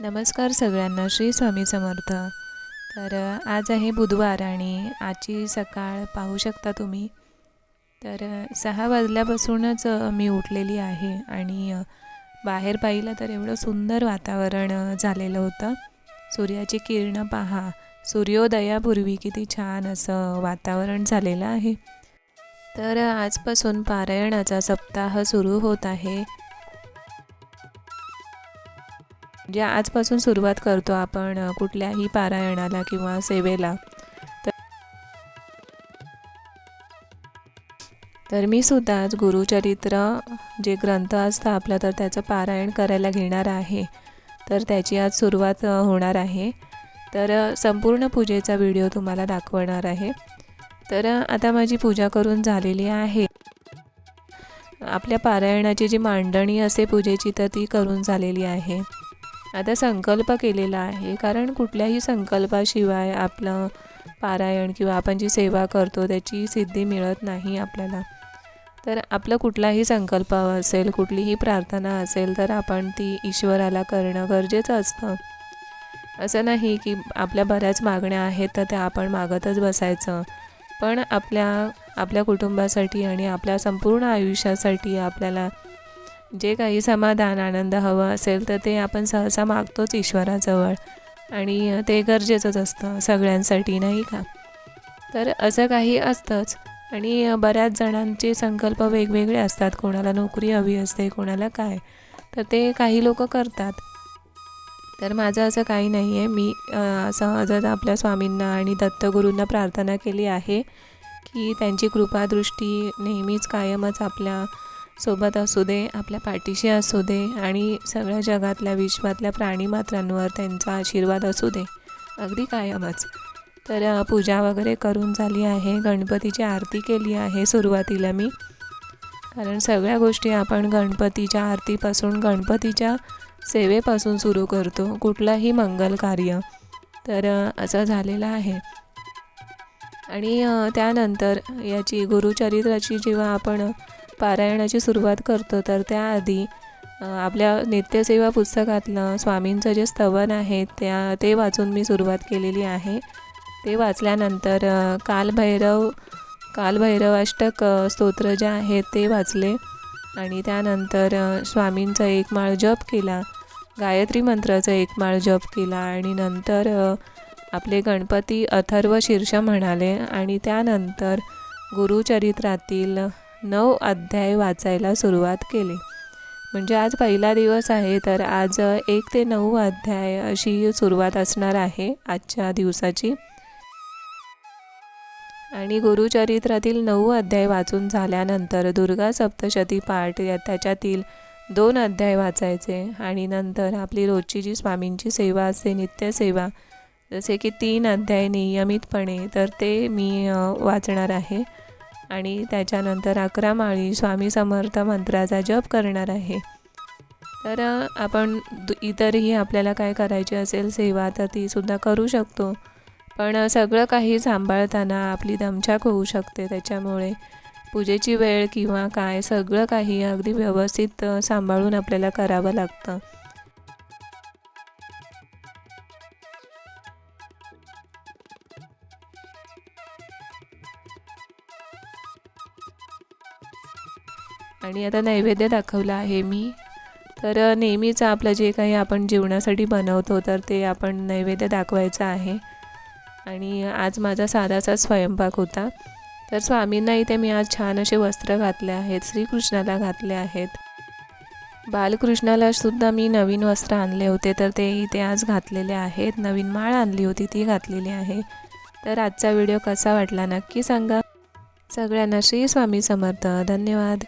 नमस्कार सगळ्यांना श्री स्वामी समर्थ. तर आज आहे बुधवार आणि आजची सकाळ पाहू शकता तुम्ही. तर सहा वाजल्यापासूनच मी उठलेली आहे आणि बाहेर पाहिलं तर एवढं सुंदर वातावरण झालेलं होतं. सूर्याची किरणं पहा. सूर्योदयापूर्वी किती छान असं वातावरण झालेलं आहे. तर आजपासून पारायणाचा सप्ताह सुरू होत आहे. म्हणजे आजपासून सुरुवात करतो आपण कुठल्याही पारायणाला किंवा सेवेला तर तर मी सुद्धा आज गुरुचरित्र जे ग्रंथ असतं आपलं तर त्याचं पारायण करायला घेणार आहे. तर त्याची आज सुरुवात होणार आहे. तर संपूर्ण पूजेचा व्हिडिओ तुम्हाला दाखवणार आहे. तर आता माझी पूजा करून झालेली आहे. आपल्या पारायणाची जी मांडणी असते पूजेची तर ती करून झालेली आहे. आता संकल्प केलेला आहे. कारण कुठल्याही संकल्पाशिवाय आपलं पारायण किंवा आपण जी सेवा करतो त्याची सिद्धी मिळत नाही आपल्याला. तर आपलं कुठलाही संकल्प असेल कुठलीही प्रार्थना असेल तर आपण ती ईश्वराला करणं गरजेचं असतं. असं नाही की आपल्या बऱ्याच मागण्या आहेत तर त्या आपण मागतच बसायचं. पण आपल्या आपल्या कुटुंबासाठी आणि आपल्या संपूर्ण आयुष्यासाठी आपल्याला जे काही समाधान आनंद हवं असेल तर ते आपण सहसा मागतोच ईश्वराजवळ. आणि ते गरजेचंच असतं सगळ्यांसाठी नाही का? तर असं काही असतंच. आणि बऱ्याच जणांचे संकल्प वेगवेगळे असतात कोणाला नोकरी हवी असते कोणाला काय. तर ते काही लोक करतात. तर माझं असं काही नाही आहे मी सहजच आपल्या स्वामींना आणि दत्तगुरूंना प्रार्थना केली आहे की त्यांची कृपादृष्टी नेहमीच कायमच आपल्या सोबत असू दे आपल्या पाठीशी असू दे आणि सगळ्या जगातल्या विश्वातल्या प्राणीमात्रांवर त्यांचा आशीर्वाद असू दे. अगदी कायमच. तर पूजा वगैरे करून झाली आहे. गणपतीची आरती केली आहे सुरुवातीला मी. कारण सगळ्या गोष्टी आपण गणपतीच्या आरतीपासून गणपतीच्या सेवेपासून सुरू करतो. कुठलाही मंगल कार्य. तर असं झालेलं आहे. आणि त्यानंतर याची गुरुचरित्राची जेव्हा आपण पारायणाची सुरुवात करतो तर त्याआधी आपल्या नित्यसेवा पुस्तकातलं स्वामींचं जे स्तवन आहे त्या ते वाचून मी सुरुवात केलेली आहे. ते वाचल्यानंतर कालभैरव कालभैरवाष्टक स्तोत्र जे आहेत ते वाचले. आणि त्यानंतर स्वामींचा एक माळ जप केला. गायत्री मंत्राचा एक माळ जप केला. आणि नंतर आपले गणपती अथर्व शीर्ष म्हणाले. आणि त्यानंतर गुरुचरित्रातील नऊ अध्याय वाचायला सुरुवात केली. म्हणजे आज पहिला दिवस आहे तर आज एक ते नऊ अध्याय अशी सुरुवात असणार आहे आजच्या दिवसाची. आणि गुरुचरित्रातील नऊ अध्याय वाचून झाल्यानंतर दुर्गा सप्तशती पाठ या त्याच्यातील दोन अध्याय वाचायचे आणि नंतर आपली रोजची जी स्वामींची सेवा असते नित्यसेवा. जसे की तीन अध्याय नियमितपणे तर ते मी वाचणार आहे. आणि त्याच्यानंतर अकरा माळी स्वामी समर्थ मंत्राचा जप करणार आहे. तर आपण दु- इतरही आपल्याला काय करायची असेल सेवा तर तीसुद्धा करू शकतो. पण सगळं काही सांभाळताना आपली दमछाक होऊ शकते त्याच्यामुळे. पूजेची वेळ किंवा काय सगळं काही अगदी व्यवस्थित सांभाळून आपल्याला करावं लागतं. आणि आता नैवेद्य दाखवला आहे मी. तर नेहमीच आपलं जे काही आपण जेवणासाठी बनवतो तर ते आपण नैवेद्य दाखवायचं आहे. आणि आज माझा साधासा स्वयंपाक होता. तर स्वामींना इथे मी आज छान असे वस्त्र घातले आहेत श्रीकृष्णाला घातले आहेत. बालकृष्णाला सुद्धा मी नवीन वस्त्र आणले होते तर ते इथे आज घातलेले आहेत. नवीन माळ आणली होती ती घातलेली आहे. तर आजचा व्हिडिओ कसा वाटला नक्की सांगा. सगळ्यांना श्री स्वामी समर्थ. धन्यवाद.